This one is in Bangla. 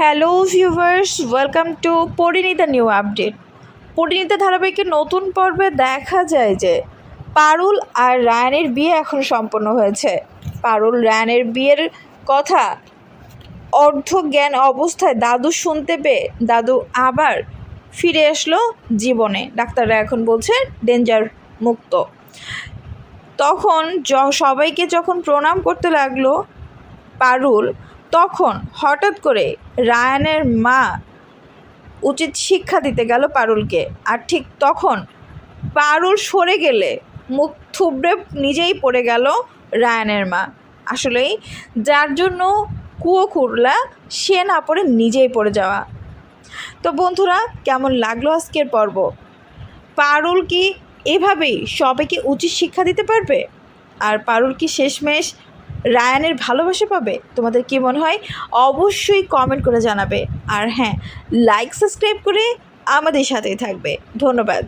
Hello viewers welcome to Parineeta new update. Parineeta ধারাবাহিকের নতুন পর্বে দেখা যায় যে পারুল আর রায়ানের বিয়ে এখন সম্পন্ন হয়েছে। পারুল রায়ানের বিয়ের কথা অর্ধ জ্ঞান অবস্থায় দাদু শুনতে পেয়ে দাদু আবার ফিরে আসলো জীবনে। ডাক্তাররা এখন বলছে, ডেঞ্জার মুক্ত। তখন সবাইকে যখন প্রণাম করতে লাগল পারুল তখন হঠাৎ করে রায়ানের মা উচিত শিক্ষা দিতে গেল পারুলকে। আর ঠিক তখন পারুল সরে গেলে মুখ থুবড়ে নিজেই পড়ে গেল রায়ানের মা। আসলেই যার জন্য কুয়ো খুঁড়লা সে না পড়ে নিজেই পড়ে যাওয়া। তো বন্ধুরা, কেমন লাগল আজকের পর্ব? পারুল কি এভাবেই সবাইকে উচিত শিক্ষা দিতে পারবে? আর পারুল কি শেষমেশ রায়ানের ভালোবাসা পাবে? তোমাদের কি মনে হয়? অবশ্যই কমেন্ট করে জানাবে। আর হ্যাঁ লাইক সাবস্ক্রাইব করে আমাদের সাথেই থাকবে। ধন্যবাদ।